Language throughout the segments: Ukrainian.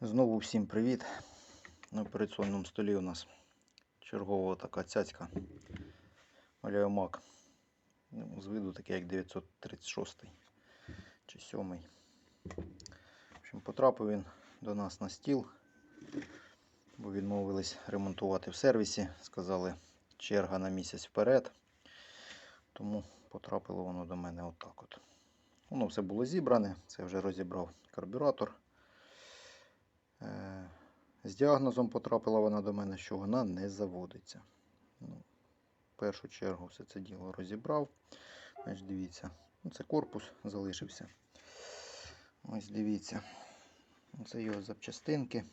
Знову всім привіт. На операційному столі у нас чергова така цяцька Олеомак. Ну, з виду такий як 936 чи 7. В общем, потрапив він до нас на стіл, бо відмовились ремонтувати в сервісі. Сказали, черга на місяць вперед. Тому потрапило воно до мене отак от. Воно все було зібране, це вже розібрав карбюратор. Е, З діагнозом потрапила вона до мене, що вона не заводиться. Ну, в першу чергу все це діло розібрав. Значить, дивіться, ну, це корпус залишився. Ось дивіться. Це його запчастинки.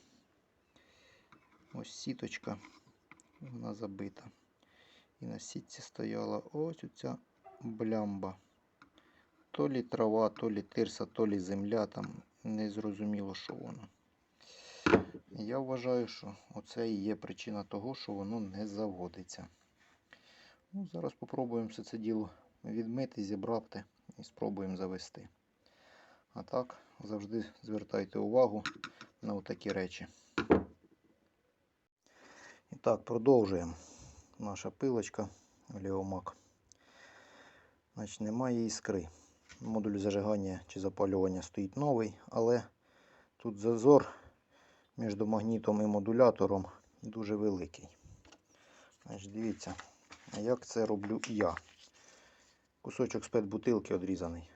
Ось сіточка. Вона забита. І на сітці стояла ось оця блямба. То лі трава, то лі тирса, то лі земля, там не зрозуміло, що воно. Я вважаю, що оце і є причина того, що воно не заводиться. Ну, зараз спробуємо все це діло відмити, зібрати і спробуємо завести. А так, завжди звертайте увагу на такі речі. І так, продовжуємо. Наша пилочка Леомак. Значить, немає іскри. Модуль зажигання чи запалювання стоїть новий, але тут зазор між магнітом і модулятором дуже великий. Значить, дивіться, як це роблю я. Кусочок з бутилки одрізаний.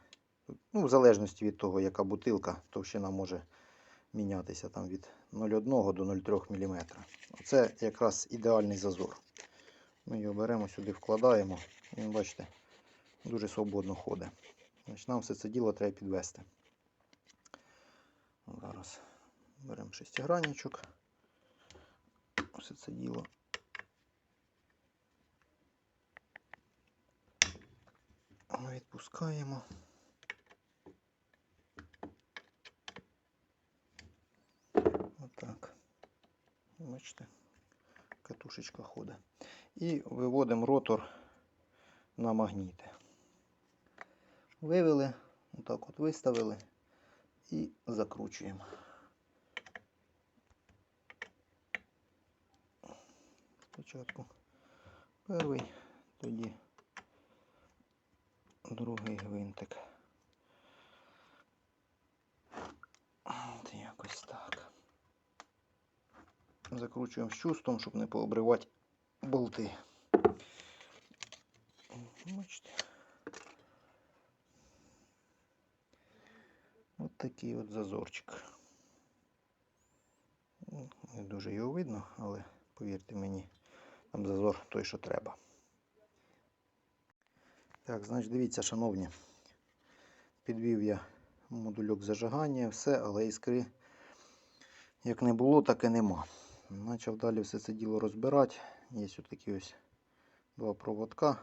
Ну, в залежності від того, яка бутилка, товщина може мінятися там від 0,1 до 0,3 мм. Оце якраз ідеальний зазор. Ми його беремо сюди, вкладаємо. Він, бачите, дуже свободно ходить. Значить, нам все це діло треба підвести. Зараз беремо шестигранничок. Все це діло. Відпускаємо. Отак. Бачите, катушечка ходить. І виводимо ротор на магніти. Вивели, отак от виставили і закручуємо. Спочатку перший, тоді другий гвинтик. От якось так. Закручуємо з чувством, щоб не пообривати болти. Бачите. От такий от зазорчик. Не дуже його видно, але повірте мені, там зазор той, що треба. Так, значить, дивіться, шановні, підвів я модульок зажигання, все, але іскри як не було, так і нема. Почав далі все це діло розбирати. Є ось такі ось два проводка.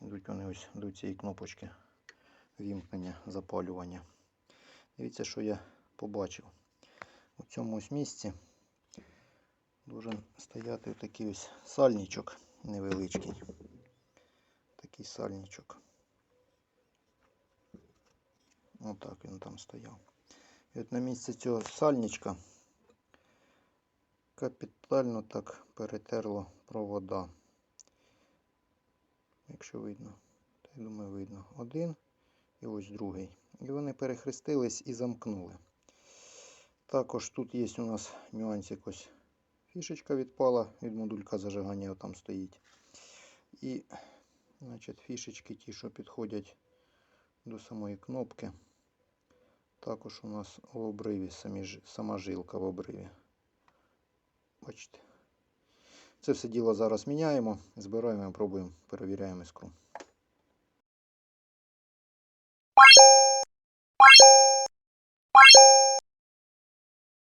Йдуть вони ось до цієї кнопочки вімкнення, запалювання. Дивіться, що я побачив. У цьому ось місці должен стояти такий ось сальничок невеличкий. Такий сальничок. Отак він там стояв. І от на місці цього сальничка капітально так перетерло провода. Якщо видно, то я думаю, видно. Один і ось другий. І вони перехрестились і замкнули. Також тут є у нас нюансик ось фішечка відпала від модулька зажигання, там стоїть. І значить, фішечки ті, що підходять до самої кнопки. Також у нас в обриві самі, сама жилка в обриві. Бачите. Це все діло зараз міняємо, збираємо пробуємо, перевіряємо іскру.